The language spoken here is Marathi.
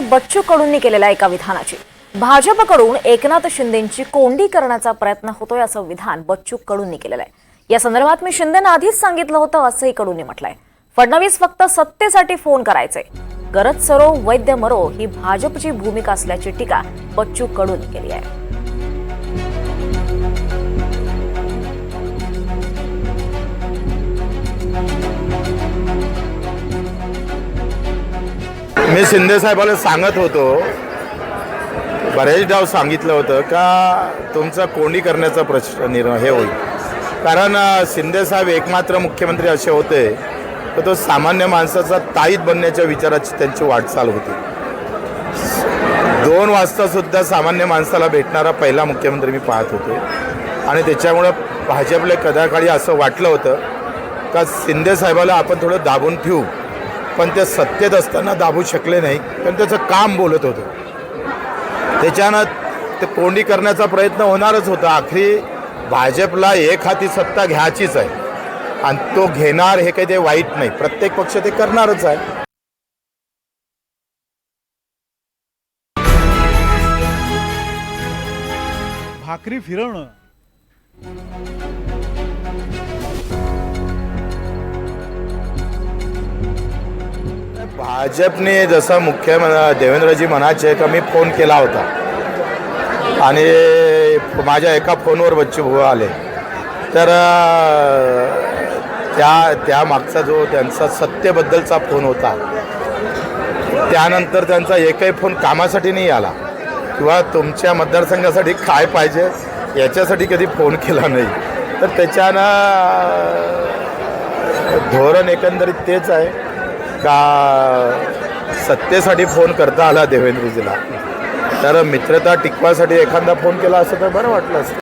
बच्चू कडूंनी केलेल्या एका विधानाची. भाजपकडून एकनाथ शिंदेची कोंडी करण्याचा प्रयत्न होतोय असं विधान बच्चू कडूंनी केलेलं आहे. या संदर्भात मी शिंदेना आधीच सांगितलं होतं असंही कडूंनी म्हटलंय. फडणवीस फक्त सत्तेसाठी फोन करायचे. गरज सरो वैद्य मरो ही भाजपची भूमिका असल्याची टीका बच्चू कडून केली आहे. मी शिंदे साहेबाला सांगत होतो बरेच डाव सांगितलं होतं का तुमचा कोंडी करण्याचा प्रश्न निर्णय हे होईल. कारण शिंदे साहेब एकमात्र मुख्यमंत्री असे होते तर तो सामान्य माणसाचा ताईत बनण्याच्या विचाराची त्यांची वाटचाल होती. दोन वाजतासुद्धा सामान्य माणसाला भेटणारा पहिला मुख्यमंत्री मी पाहत होते. आणि त्याच्यामुळं भाजपला कदाकाळी असं वाटलं होतं का शिंदे साहेबाला आपण थोडं दाबून ठेवू. पण ते सत्तेत असताना दाबू शकले नाही. पण त्याचं काम बोलत होतं. त्याच्यानं ते कोंडी करण्याचा प्रयत्न होणारच होता. आखरी भाजपला एक हाती सत्ता घ्यायचीच आहे. आणि तो घेणार हे काही ते वाईट नाही. प्रत्येक पक्ष ते करणारच आहे. भाकरी फिरवणं. भाजपने जसं मुख्य देवेंद्रजी म्हणायचे का मी फोन केला होता. आणि माझ्या एका फोनवर बच्चू भाऊ आले. तर त्या त्या मागचा जो त्यांचा सत्तेबद्दलचा फोन होता त्यानंतर त्यांचा एकही फोन कामासाठी नाही आला. किंवा तुमच्या मतदारसंघासाठी काय पाहिजे याच्यासाठी कधी फोन केला नाही. तर त्याच्यानं धोरण एकंदरीत तेच आहे. का सत्तेसाठी फोन करता आला देवेंद्रजीला? तर मित्रता टिकवासाठी एखादा फोन केला असं तर बरं वाटलं असतं.